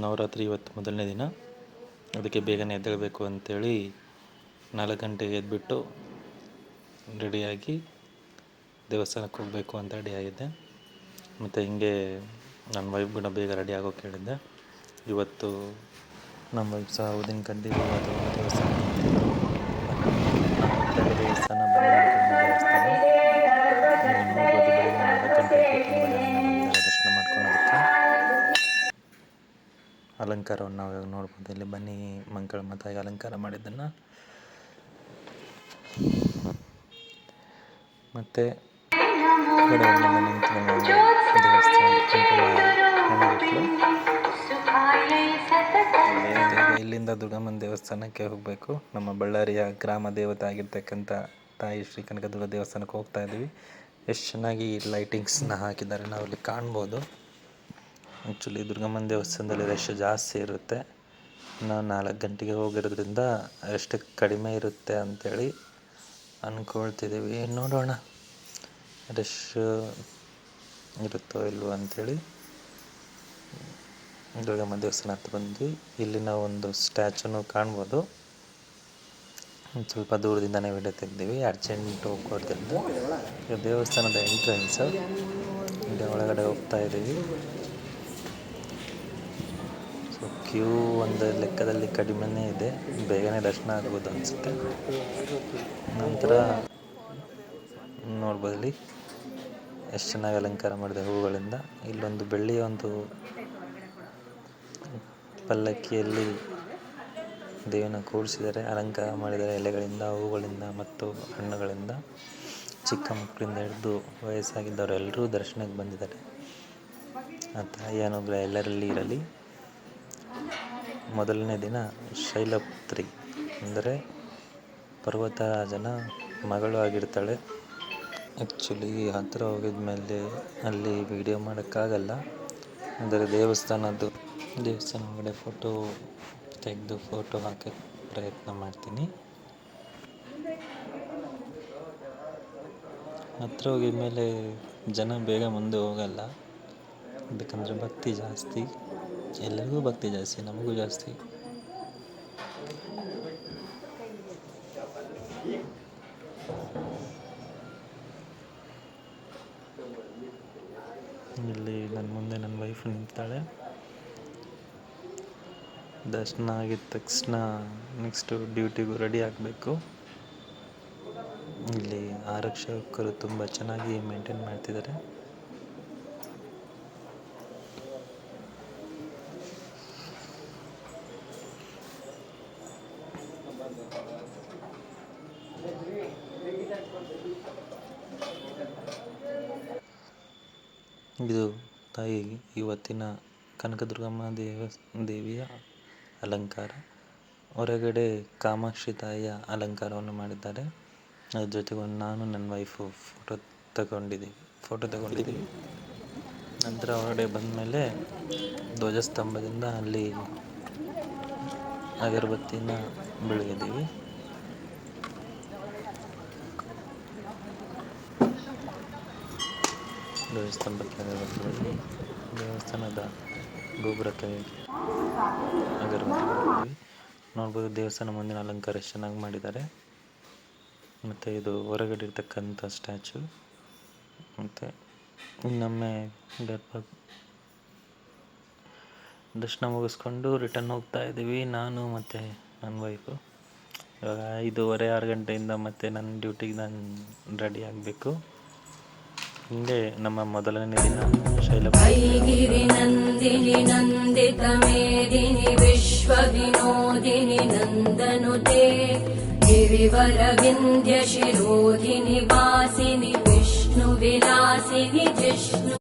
ನವರಾತ್ರಿ ಇವತ್ತು ಮೊದಲನೇ ದಿನ. ಅದಕ್ಕೆ ಬೇಗನೆ ಎದ್ದೇಳಬೇಕು ಅಂಥೇಳಿ ನಾಲ್ಕು ಗಂಟೆಗೆ ಎದ್ಬಿಟ್ಟು ರೆಡಿಯಾಗಿ ದೇವಸ್ಥಾನಕ್ಕೆ ಹೋಗಬೇಕು ಅಂತ ರೆಡಿ ಆಗಿದ್ದೆ. ಮತ್ತು ಹಿಂಗೆ ನನ್ನ ವೈಫ್ ಕೂಡ ಬೇಗ ರೆಡಿ ಆಗೋಕೆ ಹೇಳಿದ್ದೆ ಇವತ್ತು ನಮ್ಮ ವೈಫ್ ಸಹ ಊದಿನ ಕಡ್ಡಿ ದೇವಸ್ಥಾನ ದೇವಸ್ಥಾನ ಅಲಂಕಾರವನ್ನು ನಾವು ಇವಾಗ ನೋಡ್ಬೋದು. ಇಲ್ಲಿ ಬನ್ನಿ, ಮಂಗಳ ತಾಯಿಗೆ ಅಲಂಕಾರ ಮಾಡಿದ್ದನ್ನು. ಮತ್ತೆ ಇಲ್ಲಿಂದ. ದುರ್ಗಮ್ಮನ ದೇವಸ್ಥಾನಕ್ಕೆ ಹೋಗಬೇಕು. ನಮ್ಮ ಬಳ್ಳಾರಿಯ ಗ್ರಾಮ ದೇವತೆ ಆಗಿರ್ತಕ್ಕಂಥ ತಾಯಿ ಶ್ರೀ ಕನಕದುರ್ಗ ದೇವಸ್ಥಾನಕ್ಕೆ ಹೋಗ್ತಾ ಇದ್ದೀವಿ. ಎಷ್ಟು ಚೆನ್ನಾಗಿ ಲೈಟಿಂಗ್ಸ್ನ ಹಾಕಿದ್ದಾರೆ. ನಾವು ಇಲ್ಲಿ ಕಾಣ್ಬೋದು. ಆ್ಯಕ್ಚುಲಿ ದುರ್ಗಮ್ಮನ ದೇವಸ್ಥಾನದಲ್ಲಿ ರಶ್ ಜಾಸ್ತಿ ಇರುತ್ತೆ. ನಾವು ನಾಲ್ಕು ಗಂಟೆಗೆ ಹೋಗಿರೋದ್ರಿಂದ ಎಷ್ಟು ಕಡಿಮೆ ಇರುತ್ತೆ ಅಂಥೇಳಿ ಅಂದ್ಕೊಳ್ತಿದ್ದೀವಿ ನೋಡೋಣ. ರಶ್ ಇರುತ್ತೋ ಇಲ್ವೋ ಅಂಥೇಳಿ ದುರ್ಗಮ್ಮ ದೇವಸ್ಥಾನ ಹತ್ರ ಬಂದ್ವಿ. ಇಲ್ಲಿ ನಾವು ಒಂದು ಸ್ಟ್ಯಾಚುನು ಕಾಣ್ಬೋದು. ಸ್ವಲ್ಪ ದೂರದಿಂದನೇ ವಿಡಿಯೋ ತೆಗ್ದೀವಿ. ಅರ್ಜೆಂಟ್ ಹೋಗೋದ್ರಿಂದ ದೇವಸ್ಥಾನದ ಎಂಟ್ರೆನ್ಸ್. ಒಳಗಡೆ ಹೋಗ್ತಾ ಇದ್ದೀವಿ ಕ್ಯೂ ಒಂದು ಲೆಕ್ಕದಲ್ಲಿ ಕಡಿಮೆನೇ ಇದೆ. ಬೇಗನೆ ದರ್ಶನ ಆಗ್ಬೋದು ಅನಿಸುತ್ತೆ. ನಂತರ ನೋಡ್ಬೋದು ಇಲ್ಲಿ ಎಷ್ಟು ಚೆನ್ನಾಗಿ ಅಲಂಕಾರ ಮಾಡಿದೆ ಹೂಗಳಿಂದ. ಇಲ್ಲೊಂದು ಬೆಳ್ಳಿಯ ಒಂದು ಪಲ್ಲಕ್ಕಿಯಲ್ಲಿ ದೇವಿನ ಕೂರಿಸಿದ್ದಾರೆ. ಅಲಂಕಾರ ಮಾಡಿದ್ದಾರೆ ಎಲೆಗಳಿಂದ, ಹೂಗಳಿಂದ ಮತ್ತು ಹಣ್ಣುಗಳಿಂದ. ಚಿಕ್ಕ ಮಕ್ಕಳಿಂದ ಹಿಡಿದು ವಯಸ್ಸಾಗಿದ್ದವರೆಲ್ಲರೂ ದರ್ಶನಕ್ಕೆ ಬಂದಿದ್ದಾರೆ. ಆ ತಾಯಿ ಅನುಗ್ರಹ ಎಲ್ಲರಲ್ಲಿ ಇರಲಿ. ಮೊದಲನೇ ದಿನ ಶೈಲಪುತ್ರಿ, ಅಂದರೆ ಪರ್ವತರಾಜನ ಮಗಳು ಆಗಿರ್ತಾಳೆ. ಆ್ಯಕ್ಚುಲಿ ಹತ್ತಿರ ಹೋಗಿದ ಮೇಲೆ ಅಲ್ಲಿ ವಿಡಿಯೋ ಮಾಡೋಕ್ಕಾಗಲ್ಲ. ಅಂದರೆ ದೇವಸ್ಥಾನದ್ದು, ದೇವಸ್ಥಾನ ಒಳಗಡೆ ಫೋಟೋ ತೆಗೆದು ಫೋಟೋ ಹಾಕೋಕ್ಕೆ ಪ್ರಯತ್ನ ಮಾಡ್ತೀನಿ. ಹತ್ರ ಹೋಗಿದ ಮೇಲೆ ಜನ ಬೇಗ ಮುಂದೆ ಹೋಗಲ್ಲ. ಬೇಕಂದರೆ ಭಕ್ತಿ ಜಾಸ್ತಿ. ಎಲ್ಲರಿಗೂ ಭಕ್ತಿ ಜಾಸ್ತಿ, ನಮಗೂ ಜಾಸ್ತಿ. ಇಲ್ಲಿ ನನ್ನ ಮುಂದೆ ನನ್ನ ವೈಫ್ ನಿಂತಾಳೆ. ದರ್ಶನ ಆಗಿದ ತಕ್ಷಣ ನೆಕ್ಸ್ಟು ಡ್ಯೂಟಿಗೂ ರೆಡಿ ಆಗಬೇಕು. ಇಲ್ಲಿ ಆರಕ್ಷಕರು ತುಂಬ ಚೆನ್ನಾಗಿ ಮೇಂಟೈನ್ ಮಾಡ್ತಿದ್ದಾರೆ. ಇದು ತಾಯಿ ಇವತ್ತಿನ ಕನಕದುರ್ಗಮ್ಮ ದೇವ, ದೇವಿಯ ಅಲಂಕಾರ. ಹೊರಗಡೆ ಕಾಮಾಕ್ಷಿ ತಾಯಿಯ ಅಲಂಕಾರವನ್ನು ಮಾಡಿದ್ದಾರೆ. ಅದ್ರ ಜೊತೆಗೆ ಒಂದು ನಾನು ನನ್ನ ವೈಫು ಫೋಟೋ ತಗೊಂಡಿದ್ದೀವಿ. ಫೋಟೋ ತಗೊಂಡಿದ್ದೀವಿ. ನಂತರ ಹೊರಗಡೆ ಬಂದಮೇಲೆ ಧ್ವಜಸ್ತಂಭದಿಂದ ಅಲ್ಲಿ ಅಗರಬತ್ತಿನ ಬೆಳಗಿದ್ದೀವಿ. ಬೆಳಗಿ ದೇವಸ್ಥಾನದ ಗೋಪುರಕ್ಕೆ ಅಗರಬತ್ತಿ ನೋಡ್ಬೋದು ದೇವಸ್ಥಾನ ಮುಂದಿನ ಅಲಂಕಾರ ಎಷ್ಟು ಚೆನ್ನಾಗಿ ಮಾಡಿದ್ದಾರೆ. ಮತ್ತು ಇದು ಹೊರಗಡೆ ಇರ್ತಕ್ಕಂಥ ಸ್ಟ್ಯಾಚು. ಮತ್ತು ಇನ್ನೊಮ್ಮೆ ದರ್ಶನ ಮುಗಿಸ್ಕೊಂಡು ರಿಟರ್ನ್ ಹೋಗ್ತಾ ಇದ್ದೀವಿ. ನಾನು ಮತ್ತು ನನ್ನ ವೈಫು. ಇವಾಗ ಐದೂವರೆ, ಆರು ಗಂಟೆಯಿಂದ ಮತ್ತೆ ನನ್ನ ಡ್ಯೂಟಿಗೆ ನಾನು ರೆಡಿ ಆಗಬೇಕು. ಹಿಂದೆ ನಮ್ಮ ಮೊದಲನೇ ದಿನ ಶೈಲ ಐಗಿರಿ ನಂದಿನಿ ನಂದಿತ ಮೇದಿನಿ ವಿಶ್ವ ವಿನೋದಿನಿ ನಂದನುತೆ ಗಿರಿವರ ವಿಂಧ್ಯ ಶಿರೋಧಿನಿ ವಾಸಿನಿ ವಿಷ್ಣು ವಿಲಾಸಿನಿ ಜಿಷ್ಣು